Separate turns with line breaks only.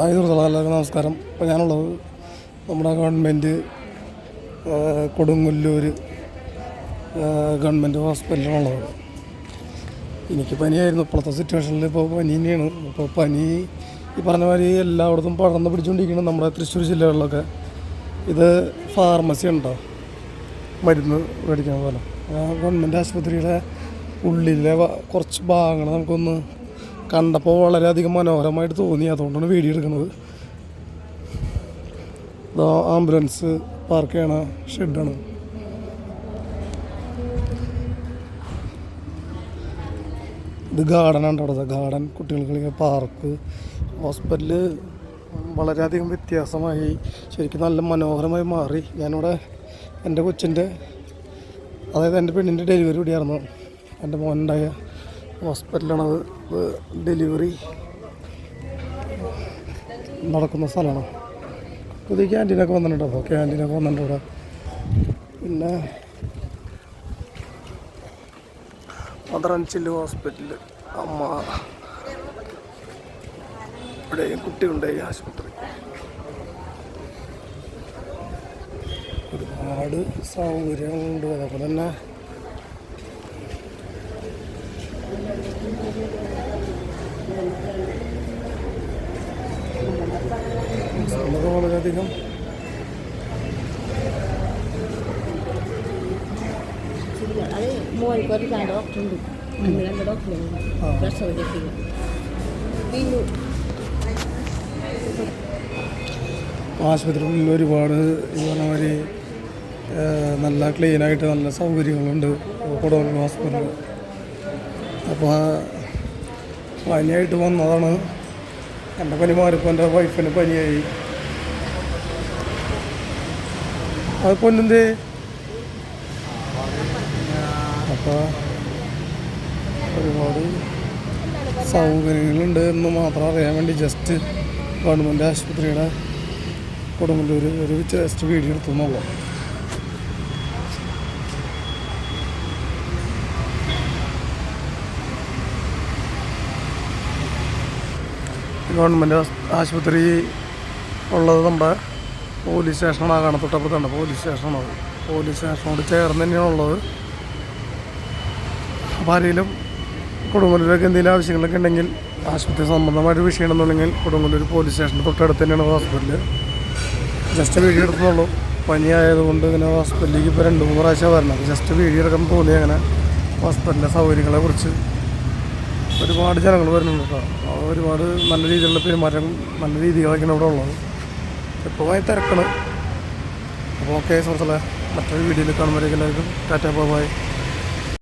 Hi സുഹൃത്തുക്കളെ നമസ്കാരം. ഇപ്പോൾ ഞാനുള്ളത് നമ്മുടെ ഗവൺമെന്റ് കൊടുങ്ങല്ലൂർ ഗവൺമെന്റ് ഹോസ്പിറ്റലിലുള്ളത്. എനിക്ക് പനിയായിരുന്നു. ഇപ്പോഴത്തെ സിറ്റുവേഷനിൽ ഇപ്പോൾ പനി തന്നെയാണ് ഇപ്പോൾ പനി ഈ പറഞ്ഞ മാതിരി എല്ലായിടത്തും പടർന്ന് പിടിച്ചുകൊണ്ടിരിക്കണം നമ്മുടെ തൃശ്ശൂർ ജില്ലകളിലൊക്കെ. ഇത് ഫാർമസി ഉണ്ടോ? മരുന്ന് മേടിക്കുന്ന പോലെ. ഗവൺമെന്റ് ആശുപത്രിയുടെ ഉള്ളിലെ കുറച്ച് ഭാഗങ്ങൾ നമുക്കൊന്ന് കണ്ടപ്പോൾ വളരെയധികം മനോഹരമായിട്ട് തോന്നി. അതുകൊണ്ടാണ് വീഡിയോ എടുക്കുന്നത്. ഇതാ ആംബുലൻസ് പാർക്ക് ചെയ്യണ ഷെഡാണ് ഇത് ഗാർഡനാണ് അവിടെ. ഗാർഡൻ കുട്ടികൾക്ക് പാർക്ക് ഹോസ്പിറ്റൽ വളരെയധികം വ്യത്യാസമായി ശരിക്കും നല്ല മനോഹരമായി മാറി. ഞാനിവിടെ എന്റെ കൊച്ചിന്റെ അതായത് എന്റെ പെണ്ണിന്റെ ഡെലിവറി കൂടിയായിരുന്നു. എന്റെ മോനുണ്ടായ ഹോസ്പിറ്റലാണത്. ഇത് ഡെലിവറി നടക്കുന്ന സ്ഥലമാണ്. പുതിയ ക്യാന്റീനൊക്കെ വന്നിട്ടുണ്ട് അപ്പോൾ ക്യാന്റീനൊക്കെ വന്നിട്ടുണ്ട് ഇവിടെ. പിന്നെ മദറൻചില്ല് ഹോസ്പിറ്റൽ അമ്മ ഇവിടെയും കുട്ടിയുണ്ടായി ആശുപത്രി. ഒരുപാട് സൗകര്യങ്ങളുണ്ട്. അതേപോലെ തന്നെ നമുക്ക് വളരെയധികം
അത് രണ്ട് പിന്നെ
ആശുപത്രിയിൽ ഒരുപാട് ഈ പറഞ്ഞ മാതിരി നല്ല ക്ലീനായിട്ട് നല്ല സൗകര്യങ്ങളുണ്ട്. കൊടുവള്ളി ഹോസ്പിറ്റൽ അപ്പോൾ പനിയായിട്ട് വന്നതാണ്. എന്റെ പനി മാറിപ്പോൾ എന്റെ വൈഫിന് പനിയായി. അത് പൊന്നെന്തേ? അപ്പോൾ ഒരുപാട് സൗകര്യങ്ങളുണ്ട് എന്ന് മാത്രം അറിയാൻ വേണ്ടി ജസ്റ്റ് ഗവൺമെന്റ് ആശുപത്രിയുടെ കൊടുങ്ങല്ലൂർ ഒരു ജസ്റ്റ് വീഡിയോ എടുത്തു എന്നുള്ളൂ ഗവൺമെന്റ് ആശുപത്രി ഉള്ളത് നമ്മുടെ പോലീസ് സ്റ്റേഷനാണ് ആ കണത്തൊട്ടപ്പുറത്താണ് പോലീസ് സ്റ്റേഷനാണ് പോലീസ് സ്റ്റേഷനോട് ചേർന്ന് തന്നെയാണ് ഉള്ളത്. അപ്പോൾ ആരെങ്കിലും കൊടുങ്ങല്ലൂരൊക്കെ എന്തെങ്കിലും ആവശ്യങ്ങളൊക്കെ ഉണ്ടെങ്കിൽ ആശുപത്രി സംബന്ധമായിട്ട് വിഷയം ഉണ്ടെന്നുണ്ടെങ്കിൽ കൊടുങ്ങല്ലൂർ പോലീസ് സ്റ്റേഷന്റെ തൊട്ടടുത്ത് തന്നെയാണ് ഹോസ്പിറ്റൽ ജസ്റ്റ് വീഡിയോ എടുക്കുന്നുള്ളൂ. പനി ആയതുകൊണ്ട് ഇങ്ങനെ ഹോസ്പിറ്റലിലേക്ക് ഇപ്പോൾ രണ്ട് മൂന്ന് പ്രാവശ്യം വരണം. ജസ്റ്റ് വീഡിയോ എടുക്കാൻ തോന്നി അങ്ങനെ ഹോസ്പിറ്റലിലെ സൗകര്യങ്ങളെ കുറിച്ച്. ഒരുപാട് ജനങ്ങൾ വരുന്നുണ്ട് കേട്ടോ. ഒരുപാട് നല്ല രീതിയിലുള്ള പെരുമാറ്റം നല്ല രീതികളൊക്കെയാണ് ഇവിടെ ഉള്ളത്. ഇപ്പോൾ പോയി തിരക്കാണ്. അപ്പോൾ ഓക്കെ സുഹൃത്തുക്കളെ മറ്റൊരു വീഡിയോയിൽ കാണുമ്പോഴേക്കും എല്ലാവർക്കും ടാറ്റാ ബൈ.